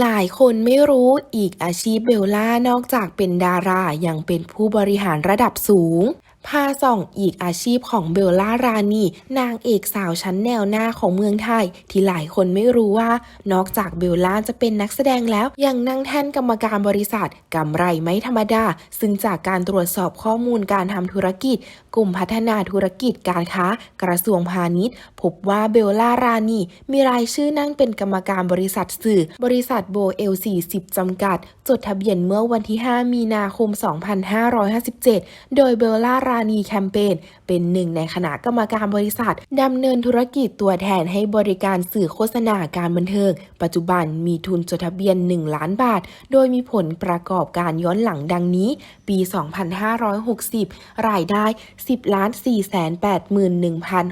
หลายคนไม่รู้อีกอาชีพเบลล่านอกจากเป็นดารายังเป็นผู้บริหารระดับสูง พาส่องอีกอาชีพของเบลล่ารานีนางเอกสาวชั้นแนวหน้าของเมืองไทย ที่หลายคนไม่รู้ว่า นอกจากเบลล่าจะเป็นนักแสดงแล้ว ยังนั่งแท่นกรรมการบริษัทกำไรไม่ธรรมดา ซึ่งจากการตรวจสอบข้อมูลการทำธุรกิจ กลุ่มพัฒนาธุรกิจการค้า กระทรวงพาณิชย์ พบว่าเบลล่ารานีมีรายชื่อนั่งเป็นกรรมการบริษัทสื่อ บริษัทโบเอล40จำกัด จดทะเบียนเมื่อวันที่ 5 มีนาคม 2557 โดยเบลล่ารานีแคมเปญเป็นหนึ่งในคณะกรรมการบริษัทดำเนินธุรกิจตัวแทนให้บริการสื่อโฆษณาการบันเทิง ปัจจุบันมีทุนจดทะเบียน 1 ล้านบาท โดยมีผลประกอบการย้อนหลังดังนี้ ปี 2560 รายได้ 10ล้าน4 8 1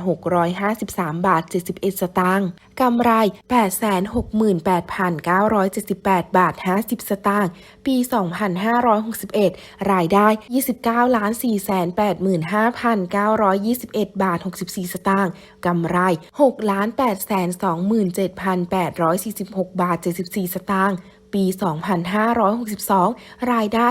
6 5 3 บาท 71 สตางค์กำไร 868,978 บาท 50 สตางค์ปี 2561 รายได้ 29ล้าน4 8 85,921 บาท 64 สตางค์กำไร 6 8 27,846 บาท 74 สตางค์ปี 2562 รายได้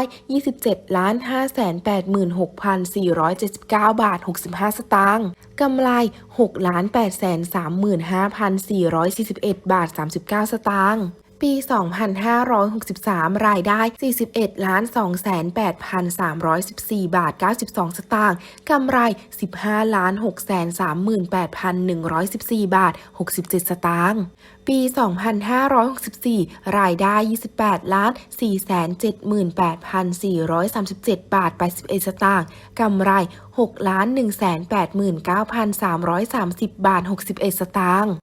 27 ล้าน 586,479 บาท 65 สตางค์ กำไร 6 ล้าน 835,441 บาท 39 สตางค์ ปี 2563 รายได้ 41ล้าน2,8,314 บาท 92 สตางค์กำไร 15ล้าน638,114 บาท 67 สตางค์ปี 2564 รายได้ 28ล้าน478,437 บาท 81 สตางค์กำไร6ล้าน189,330 บาท 61 สตางค์